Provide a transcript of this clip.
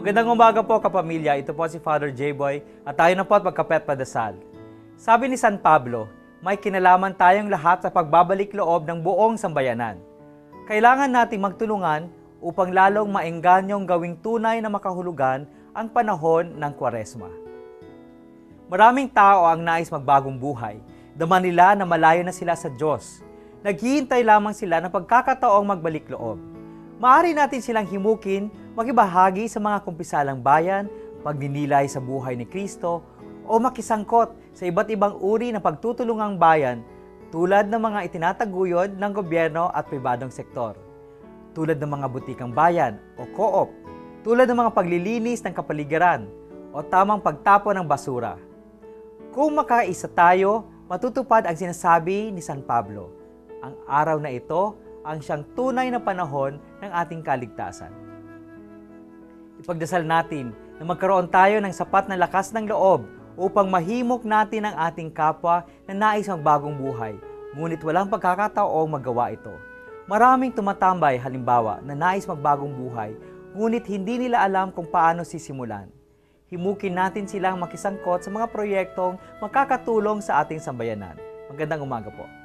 Magandang umaga po kapamilya, ito po si Father J-Boy at tayo na po at magkapet padasal. Sabi ni San Pablo, may kinalaman tayong lahat sa pagbabalik loob ng buong sambayanan. Kailangan nating magtulungan upang lalong maengganyong gawing tunay na makahulugan ang panahon ng kwaresma. Maraming tao ang nais magbagong buhay. Dama nila na malayo na sila sa Diyos. Naghihintay lamang sila ng pagkakataong magbalik loob. Maaari natin silang himukin, makibahagi sa mga kumpisalang bayan, pagninilay sa buhay ni Kristo, o makisangkot sa iba't ibang uri ng pagtutulungang bayan tulad ng mga itinataguyod ng gobyerno at pribadong sektor. Tulad ng mga butikang bayan o co-op, tulad ng mga paglilinis ng kapaligiran o tamang pagtapon ng basura. Kung makaisa tayo, matutupad ang sinasabi ni San Pablo. Ang araw na ito ang siyang tunay na panahon ng ating kaligtasan. Ipagdasal natin na magkaroon tayo ng sapat na lakas ng loob upang mahimok natin ang ating kapwa na nais magbagong buhay, ngunit walang pagkakataong magawa ito. Maraming tumatambay halimbawa na nais magbagong buhay, ngunit hindi nila alam kung paano sisimulan. Himukin natin silang makisangkot sa mga proyektong makakatulong sa ating sambayanan. Magandang umaga po.